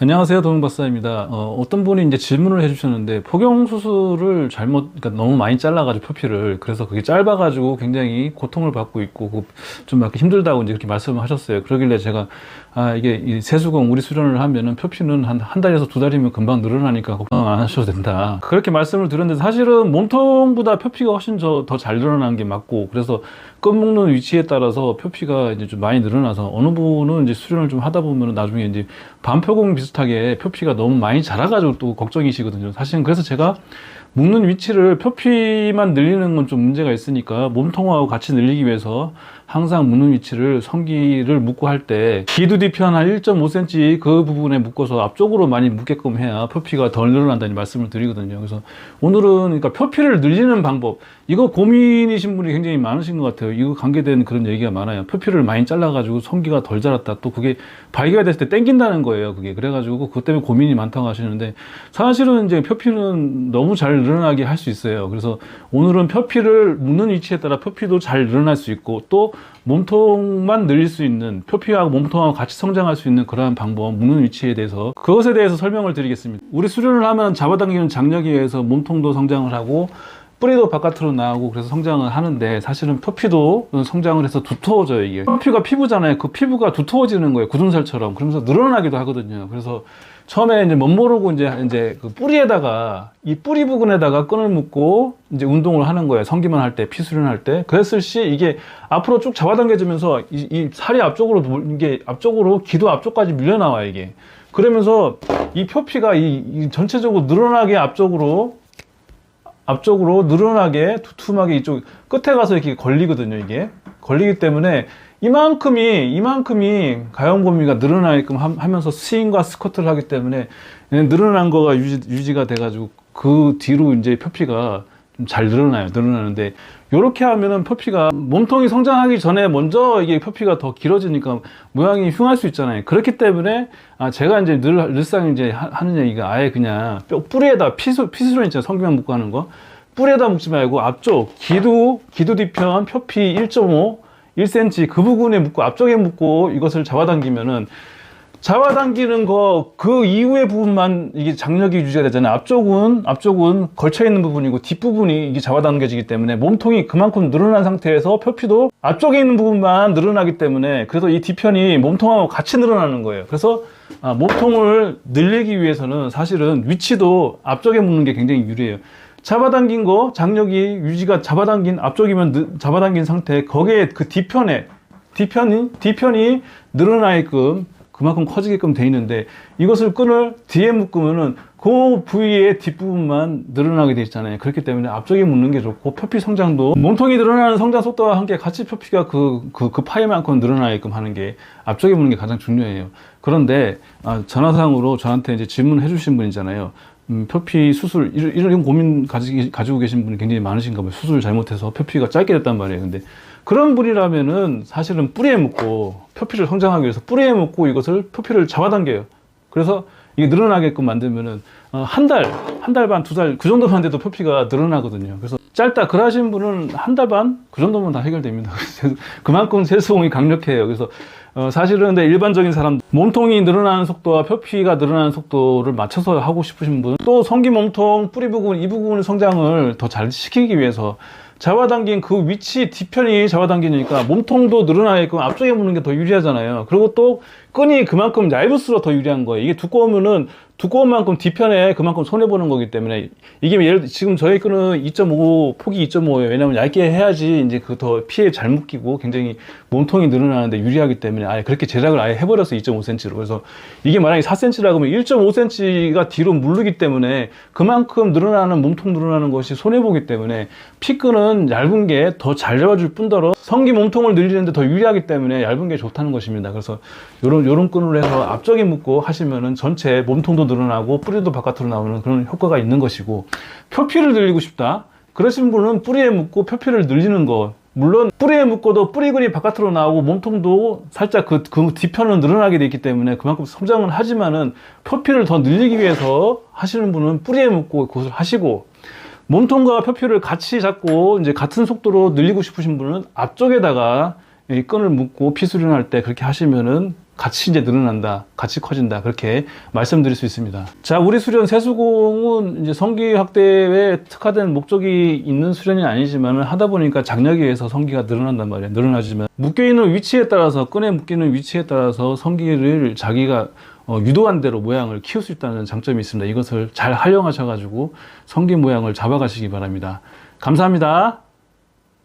안녕하세요. 도문박사입니다. 어, 떤 분이 이제 질문을 해주셨는데, 포경 수술을 잘못, 그러니까 너무 많이 잘라가지고 표피를, 그래서 그게 짧아가지고 굉장히 고통을 받고 있고, 그좀막 힘들다고 이제 그렇게 말씀을 하셨어요. 그러길래 제가, 아, 이게 이 세수공 우리 수련을 하면은 표피는 한, 한 달에서 두 달이면 금방 늘어나니까 걱정 안 하셔도 된다. 그렇게 말씀을 드렸는데, 사실은 몸통보다 표피가 훨씬 더 잘 늘어나는 게 맞고, 그래서 껌 먹는 위치에 따라서 표피가 이제 좀 많이 늘어나서 어느 분은 이제 수련을 좀 하다 보면 나중에 이제 반표공 비슷 하게 표피가 너무 많이 자라가지고 또 걱정이시거든요. 사실은 그래서 제가 묶는 위치를 표피만 늘리는 건 좀 문제가 있으니까 몸통하고 같이 늘리기 위해서 항상 묶는 위치를 성기를 묶고 할 때 기두 뒤편 한 1.5cm 그 부분에 묶어서 앞쪽으로 많이 묶게끔 해야 표피가 덜 늘어난다는 말씀을 드리거든요. 그래서 오늘은 그러니까 표피를 늘리는 방법 이거 고민이신 분이 굉장히 많으신 것 같아요. 이거 관계된 그런 얘기가 많아요. 표피를 많이 잘라가지고 성기가 덜 자랐다. 또 그게 발기가 됐을 때 땡긴다는 거예요. 그게 그래가지고 그것 때문에 고민이 많다고 하시는데 사실은 이제 표피는 너무 잘 늘어나게 할 수 있어요. 그래서 오늘은 표피를 묶는 위치에 따라 표피도 잘 늘어날 수 있고 또 몸통만 늘릴 수 있는 표피하고 몸통하고 같이 성장할 수 있는 그러한 방법 묶는 위치에 대해서 그것에 대해서 설명을 드리겠습니다. 우리 수련을 하면 잡아당기는 장력에 의해서 몸통도 성장을 하고 뿌리도 바깥으로 나오고 그래서 성장을 하는데 사실은 표피도 성장을 해서 두터워져요 이게. 표피가 피부잖아요. 그 피부가 두터워지는 거예요. 굳은 살처럼. 그러면서 늘어나기도 하거든요. 그래서 처음에 이제 못 모르고 이제 이제 그 뿌리에다가 이 뿌리 부분에다가 끈을 묶고 이제 운동을 하는 거예요. 성기만 할 때 피수련 할 때. 그랬을 시 이게 앞으로 쭉 잡아당겨지면서 이, 이 살이 앞쪽으로 물- 이게 앞쪽으로 기도 앞쪽까지 밀려 나와요 이게. 그러면서 이 표피가 이, 이 전체적으로 늘어나게 앞쪽으로 앞쪽으로 늘어나게 두툼하게 이쪽 끝에 가서 이렇게 걸리거든요, 이게. 걸리기 때문에 이만큼이, 이만큼이 가용 범위가 늘어나게끔 함- 하면서 스윙과 스쿼트를 하기 때문에 늘어난 거가 유지, 유지 가 돼가지고 그 뒤로 이제 표피가 좀 잘 늘어나요. 늘어나는데 이렇게 하면은 표피가 몸통이 성장하기 전에 먼저 이게 표피가 더 길어지니까 모양이 흉할 수 있잖아요. 그렇기 때문에 아 제가 이제 늘 늘상 이제 하- 하는 얘기가 아예 그냥 뼈 뿌리에다 피수 피수론 있잖아요. 성기만 묶고 하는 거 뿌리에다 묶지 말고 앞쪽 기두 기두 뒤편 표피 1.5 1cm 그 부분에 묶고 앞쪽에 묶고 이것을 잡아당기면은 잡아당기는 거 그 이후의 부분만 이게 장력이 유지가 되잖아요. 앞쪽은 앞쪽은 걸쳐 있는 부분이고 뒷부분이 이게 잡아당겨지기 때문에 몸통이 그만큼 늘어난 상태에서 표피도 앞쪽에 있는 부분만 늘어나기 때문에 그래서 이 뒤편이 몸통하고 같이 늘어나는 거예요. 그래서 아, 몸통을 늘리기 위해서는 사실은 위치도 앞쪽에 묶는 게 굉장히 유리해요. 잡아당긴 거 장력이 유지가 잡아당긴 앞쪽이면 느- 잡아당긴 상태 거기에 그 뒤편에 뒤편이 뒤편이 늘어나게끔 그만큼 커지게끔 돼 있는데 이것을 끈을 뒤에 묶으면은 그 부위의 뒷부분만 늘어나게 돼 있잖아요. 그렇기 때문에 앞쪽에 묶는 게 좋고 표피 성장도 몸통이 늘어나는 성장 속도와 함께 같이 표피가 그, 그, 그 파이만큼 늘어나게끔 하는 게 앞쪽에 묶는 게 가장 중요해요. 그런데 아, 전화상으로 저한테 이제 질문해 주신 분이잖아요. 음, 표피 수술 이런, 이런 고민 가지, 가지고 계신 분이 굉장히 많으신가 봐요. 수술 잘못해서 표피가 짧게 됐단 말이에요. 근데 그런 분이라면은 사실은 뿌리에 묶고 표피를 성장하기 위해서 뿌리에 묶고 이것을 표피를 잡아당겨요. 그래서 이게 늘어나게끔 만들면은 어, 한 달, 한 달 반, 두 달 그 정도만 돼도 표피가 늘어나거든요. 그래서 짧다 그러신 분은 한 달 반 그 정도면 다 해결됩니다. 그만큼 세수공이 강력해요. 그래서 어, 사실은 근데 일반적인 사람 몸통이 늘어나는 속도와 표피가 늘어나는 속도를 맞춰서 하고 싶으신 분 또 성기 몸통 뿌리 부분 이 부분의 성장을 더 잘 시키기 위해서 잡아당긴 그 위치 뒤편이 잡아당기니까 몸통도 늘어나게끔 앞쪽에 무는 게 더 유리하잖아요. 그리고 또 끈이 그만큼 얇을수록 더 유리한 거예요. 이게 두꺼우면은 두꺼운 만큼 뒤편에 그만큼 손해 보는 거기 때문에 이게 예를 들어 지금 저희 끈은 2.5 폭이 2.5예요. 왜냐면 얇게 해야지 이제 그 더 피에 잘 묶이고 굉장히 몸통이 늘어나는데 유리하기 때문에 아예 그렇게 제작을 아예 해버려서 2.5cm로 그래서 이게 만약에 4cm라고 하면 1.5cm가 뒤로 물르기 때문에 그만큼 늘어나는 몸통 늘어나는 것이 손해 보기 때문에 피끈은 얇은 게 더 잘 잡아줄 뿐더러 성기 몸통을 늘리는데 더 유리하기 때문에 얇은 게 좋다는 것입니다. 그래서 요런 요런 끈으로 해서 앞쪽에 묶고 하시면은 전체 몸통도 늘어나고 뿌리도 바깥으로 나오는 그런 효과가 있는 것이고 표피를 늘리고 싶다. 그러신 분은 뿌리에 묶고 표피를 늘리는 거. 물론 뿌리에 묶어도 뿌리근이 바깥으로 나오고 몸통도 살짝 그, 그 뒤편은 늘어나게 돼 있기 때문에 그만큼 성장은 하지만은 표피를 더 늘리기 위해서 하시는 분은 뿌리에 묶고 그것을 하시고 몸통과 표피를 같이 잡고 이제 같은 속도로 늘리고 싶으신 분은 앞쪽에다가 이 끈을 묶고 피 수련할 때 그렇게 하시면은 같이 이제 늘어난다, 같이 커진다 그렇게 말씀드릴 수 있습니다. 자, 우리 수련 세수공은 이제 성기 확대에 특화된 목적이 있는 수련이 아니지만 하다 보니까 장력에 의해서 성기가 늘어난단 말이에요. 늘어나지만 묶여 있는 위치에 따라서 끈에 묶이는 위치에 따라서 성기를 자기가 어, 유도한 대로 모양을 키울 수 있다는 장점이 있습니다. 이것을 잘 활용하셔가지고 성기 모양을 잡아가시기 바랍니다. 감사합니다.